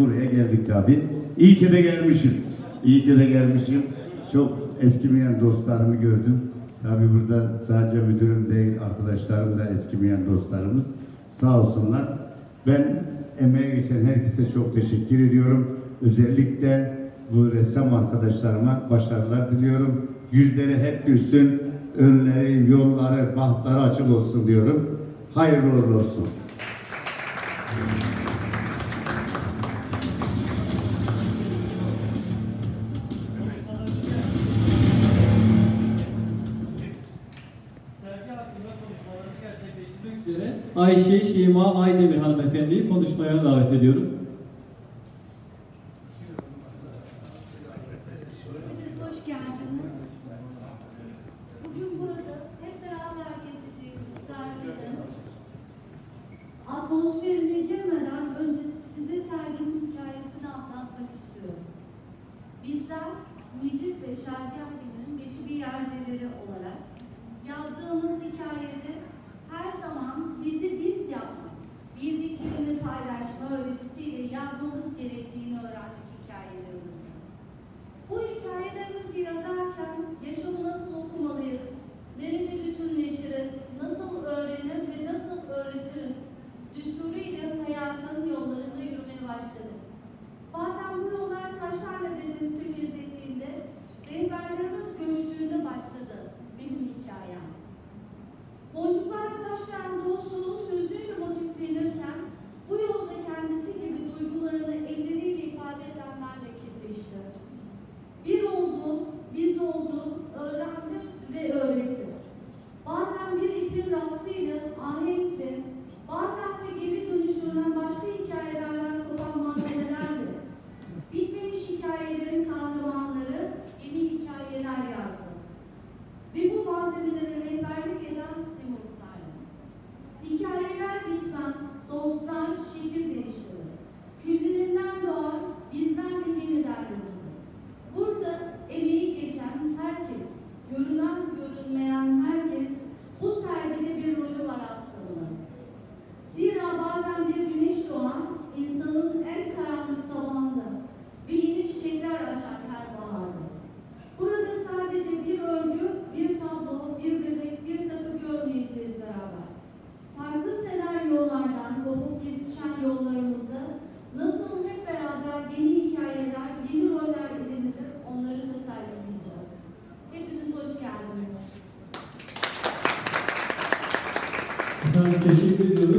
Buraya geldik tabi. İyi ki de gelmişim. İyi ki de gelmişim. Çok eskimeyen dostlarımı gördüm. Tabi burada sadece müdürüm değil, arkadaşlarım da eskimeyen dostlarımız. Sağ olsunlar. Ben emeğe geçen herkese çok teşekkür ediyorum. Özellikle bu ressam arkadaşlarıma başarılar diliyorum. Yüzleri hep gülsün, önleri, yolları, bahtları açık olsun diyorum. Hayırlı uğurlu olsun. Ayşe Şeyma Aydemir hanımefendiyi konuşmaya davet ediyorum. Hepiniz hoş geldiniz. Bugün burada hep beraber gezeceğimiz serginin atmosferine girmeden önce size serginin hikayesini anlatmak istiyorum. Bizler Micit ve Şaziye Akgün'ün Beşi Bir Yerdeleri olarak yazdığımız hikayede her zaman bizi biz yapmak, bildiklerini paylaşma öğretisiyle yazmamız gerektiğini öğrendik hikayelerimizde. Bu hikayelerimizi yazarken başlayan dostluğun sözlüğüyle motiflenirken bu yolda kendisi gibi duygularını elleriyle ifade edenlerle kesişti. Bir oldu, biz oldu, öğrendim ve öğrettim. Bazen bir ipin rapsıyla, ahenkle, bazense geri dönüştürülen başka hikayelerden kopan malzemelerle, bitmemiş hikayelerin kahramanları yeni hikayeler yazdı. Ve bu malzemelere rehberlik eden Simon. Hikayeler bitmez. kesişen yollarımızda nasıl hep beraber yeni hikayeler, yeni roller edinilip onları teselli edeceğiz. Hepiniz hoş geldiniz. Teşekkür ediyoruz.